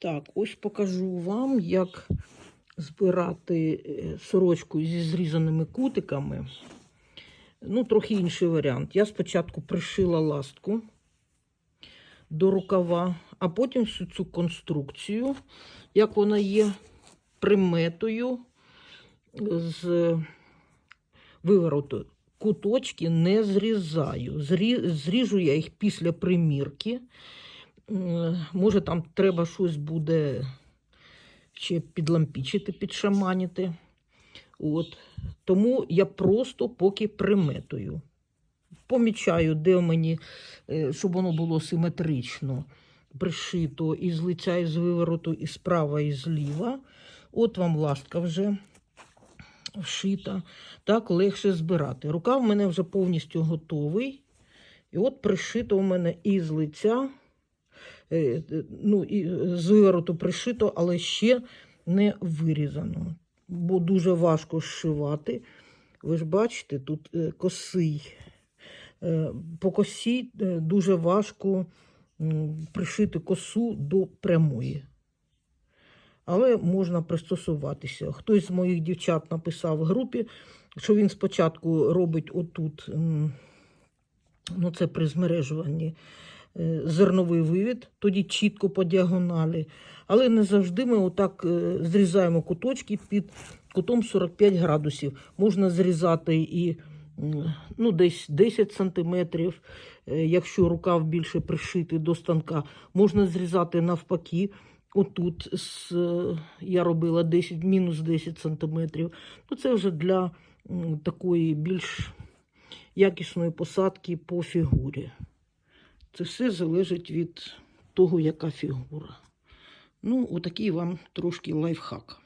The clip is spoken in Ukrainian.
Так, ось покажу вам, як збирати е, сорочку зі зрізаними кутиками. Ну, трохи інший варіант. Я спочатку пришила ластку до рукава, а потім всю цю конструкцію, як вона є приметою з вивороту. Куточки не зрізаю. Зрі... Зріжу я їх після примірки. М, Може, там треба щось буде ще підлампічити, підшаманіти. От. Тому я просто поки приметую. Помічаю, де в мені, е, щоб воно було симетрично пришито і з лиця, і з вивороту, і справа, і зліва. От вам ластка вже вшита. Так легше збирати. Рука в мене вже повністю готовий. І от пришито у мене і з лиця, е, е, ну, і з вивороту пришито, але ще не вирізано. Бо дуже важко зшивати. Ви ж бачите, тут е, косий. Е, По косі е, дуже важко пришити косу до прямої. Але можна пристосуватися. Хтось з моїх дівчат написав в групі, що він спочатку робить отут, ну це при змережуванні, е, зерновий вивід, тоді чітко по діагоналі. Але не завжди ми отак е, зрізаємо куточки під кутом 45 градусів. Можна зрізати і ну, десь 10 сантиметрів, е, якщо рукав більше пришитий до станка. Можна зрізати навпаки. Отут з, е, я робила 10, мінус 10 сантиметрів. Ну, це вже для такої більш якісної посадки по фігурі. Це все залежить від того, яка фігура. Ну, отакий вам трошки лайфхак.